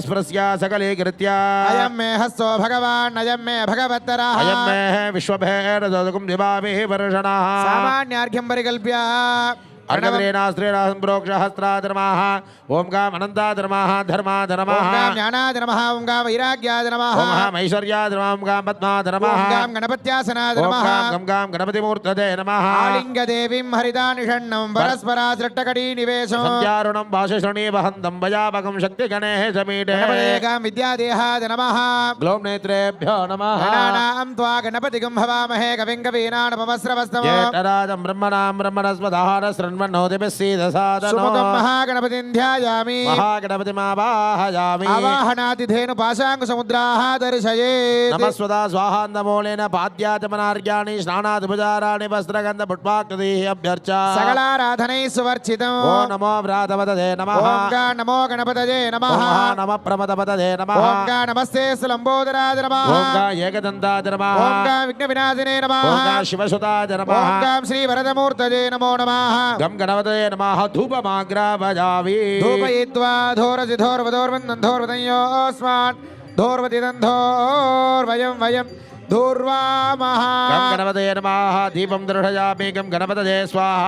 स्पृश्या सकले कृत्या अयम मे हस्तो अयम मे भगवत्तरः। अयम परिकल्प्य। స్త్రీణ సంప్రోక్ష హస్త్రాధర్మాః ఓం గాం అనంతాధర్మాః ఓం ధర్మాధర్మాః గాం జ్ఞానాద నమః ఓం గాం వైరాగ్యాద నమః ఓం గాం ఐశ్వర్యాధర్మా ఓం గాం పద్మాధర్మాః ఓం గాం గణపత్యాసనాద ఓం నమః గాం గం గాం గణపతిమూర్తదే నమః ఆలింగదేవీం హరిదానిషణ్ణం పరస్పరా సృట్టకడీ నివేశం సంధ్యారుణం భాషశ్రణీ వహంతం భయాపకం శక్తి గణేశ మీటే గణపదేగాం సుముఖం మహాగణపతిం ధ్యాయామి మహాగణపతిమావాహయామి. ఆవాహనాతిథేను పాశాంగు సముద్రాః దర్శయేత్ నమస్వదా స్వాహాన్నమూలేన పాద్యాచమనార్ఘ్యాణి స్నానాదుపచారాణి వస్త్రగంధ పుష్పాకృతి అభ్యర్చ. సకలారాధనై సువర్చితం. ఓ నమో వ్రాతపదే నమ. నమో గణపతయే నమః. నమ ప్రమదపదే నమ. నమస్తే సులంబోదరాద నమః. ఏకదంతాద నమ. విఘ్న వినాశనే నమః. నమ. గా శ్రీ వరదమూర్తజే నమో నమః. గం గణపతయ నమ ధూపమాగ్రావజామి ధూపయిత్వా ధోరసి ధోర్వదోర్వందం ధోర్వదయోస్మాన్ ధోర్వతిదంధోర్వయం వయం ధూర్వామః గం గణపతయ నమ దీపం దృఢయామి గం స్వాహ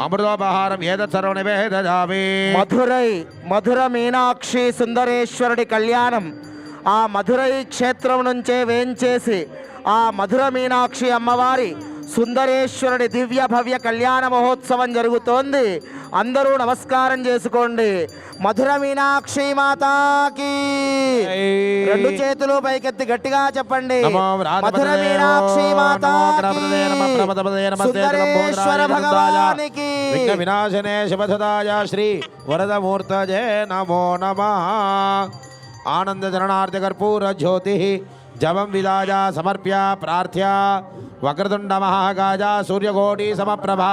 అమృతోపహారం ఏదత్ సర్వ నివేదయామి మధురై మధుర మీనాక్షి సుందరేశ్వరుడి కళ్యాణం ఆ మధురై క్షేత్రం నుంచే వేంచేసి ఆ మధుర మీనాక్షి అమ్మవారి సుందరేశ్వరుడి దివ్య భవ్య కళ్యాణ మహోత్సవం జరుగుతోంది అందరూ నమస్కారం చేసుకోండి మధుర మీనాక్షి మాతాకి రెండు చేతులు పైకెత్తి గట్టిగా చెప్పండి మధుర మీనాక్షి మాతాకి సుందరేశ్వర భగవానికి వినాశనే శుభసదాయ శ్రీ వరదమూర్తజే నమో నమ ఆనంద జననార్థ కర్పూర జ్యోతి జవం విదాయ సమర్ప్య ప్రార్థ్య వక్రతుండ మహాగాజ సూర్యకోటి సమప్రభా.